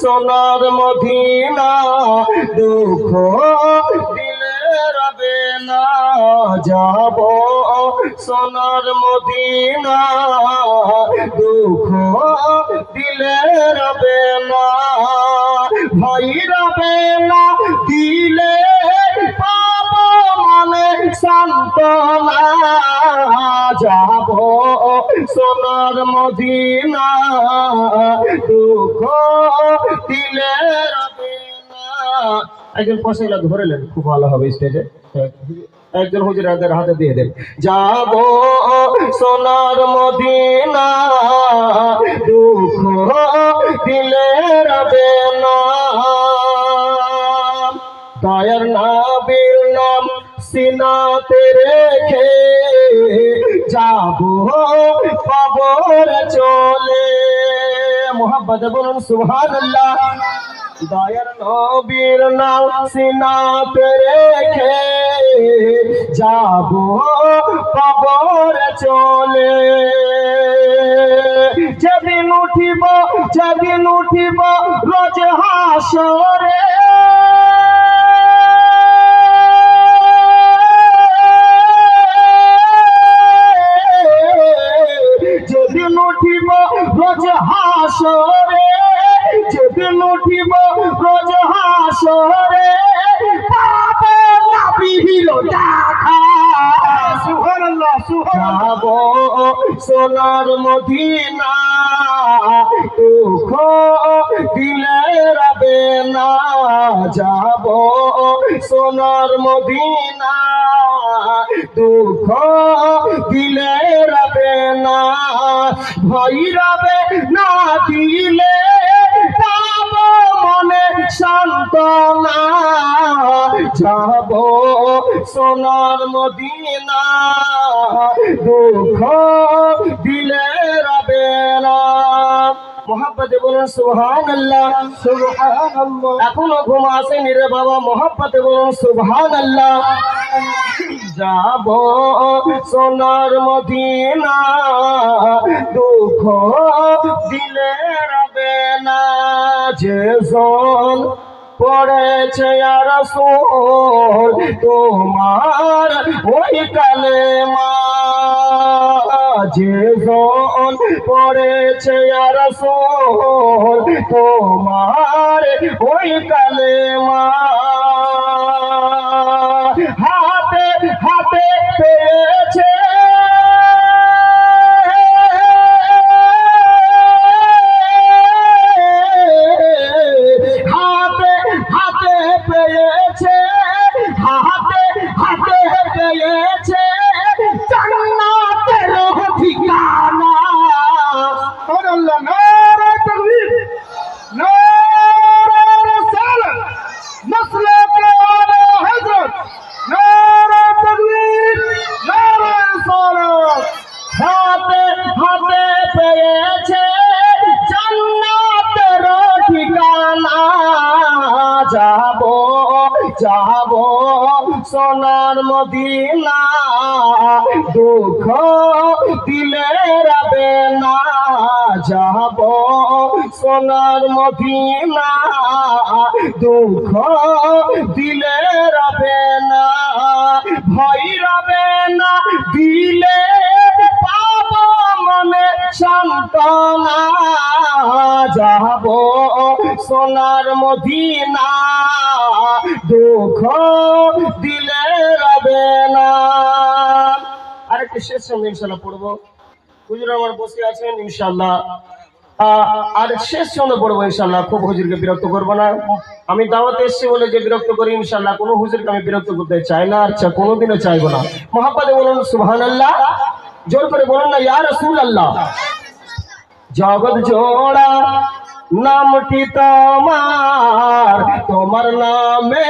সোনার মদিনা দুঃখ দিলে না যাব। সোনার মদিনা দুঃখ দিলে রবে না। ভাই রবে না, দিলে পাব মানে সান্তনা যাব। সোনার মদিনা, দুঃখ দিলে না একজন পয়সাগুলো ধরেলেন খুব ভালো হবে স্টেজে একজন হুজুরাদের হাতে দিয়ে দেন। যাব সোনার মদিনা, দুঃখ দিলে রবে না দয়ার নাবির নাম সিনাতে রেখে যাব, কবর চলে। মোহাম্মদ বলুন, সুবহানাল্লাহ। দয়ার নবীর নাম সিনাতে রেখে যাব, কবর চলে। উঠিব, যেদিন উঠিব, রোজ হাসরে সোনার মদিনা দুঃখ দিলে রবে না যাব। সোনার মদিনা, দুঃখ দিলে রবে না, ভয় রবে না দিলে সান্ত্বনা, যাব। সোনার মদিনা, দুঃখ মোহাব্বতে বলুন আল্লাহ এখনও ঘুম আসেনি রে বাবা মোহাব্বতে বলুন সুবহান আল্লাহ যাব সোনার মদিনা দুঃখ দিলে রবে না। যে জন পড়েছে আর সোল তোমার ওই কালে মা যে জন পড়েছে আর সোল তোমার ওই কালে মা হাতে হাতে পেয়েছে। হাতে হাতে পেয়েছে। হাতে হাতে পেয়েছে। যাব সোনার মদিনা। দুঃখ দিলে রবে না। যাব সোনার মদিনা। দুঃখ দিলে রবে না। ভয় রবে না, দিলে পাব মনে সান্ত্বনা। যাব সোনার মদিনা। দুঃখ দিলে রবে না। আরেকটি শেষ সঙ্গে ইনশাল্লাহ পড়ব। হুজুর আমার বসে আছেন ইনশাল্লাহ আর শেষ সঙ্গে পড়ব ইনশাল্লাহ খুব হুজুরকে বিরক্ত করব না। আমি দাওয়াতে এসেছি বলে যে বিরক্ত করি ইনশাল্লাহ কোনো হুজুরকে আমি বিরক্ত করতে চাই না আচ্ছা কোনোদিনও চাইব না। মহাপাদে বলুন সুহান আল্লাহ জোর করে বলুন না, ইয়া রসুল আল্লাহ জগৎ জোড়া নামটি তোমার তোমার নামে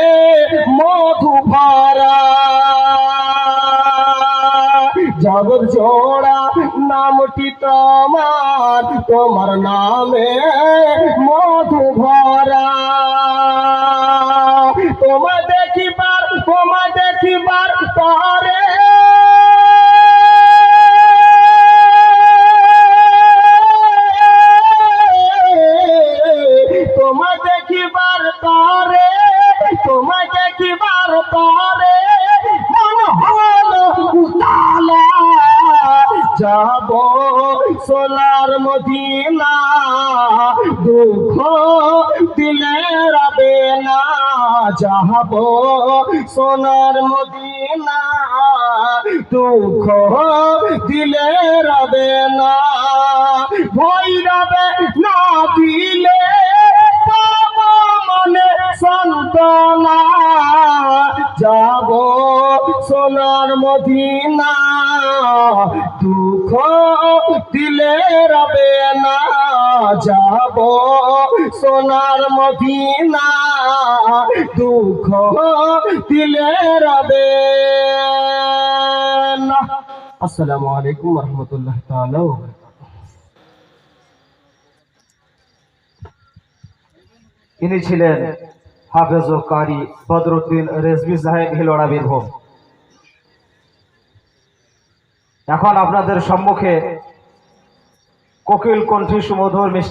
মধু ভরা জগৎ জোড়া, নামটি তোমার তোমার নামে মধু ভরা তোমার দেখিবার তোমার দেখিবার তরে দেখিবার তরে মন হলো উতালা। যাব সোনার মদিনা, দুঃখ দিলে রবে না। যাব সোনার মদিনা, দুঃখ দিলে রবে না। ভয় মদিনা, দুঃখ দিলে রবে না, যাব সোনার মদিনা, দুঃখ দিলে রবে আসসালামু আলাইকুম রহমতুল্লাহ ছিলেন হাফেজ ও কারি বদরুদ্দিন রেজবি সাহেব হিলোড়া বীরভূম। এখন আপনাদের সম্মুখে কোকিল কণ্ঠী সুমধুর মিষ্টি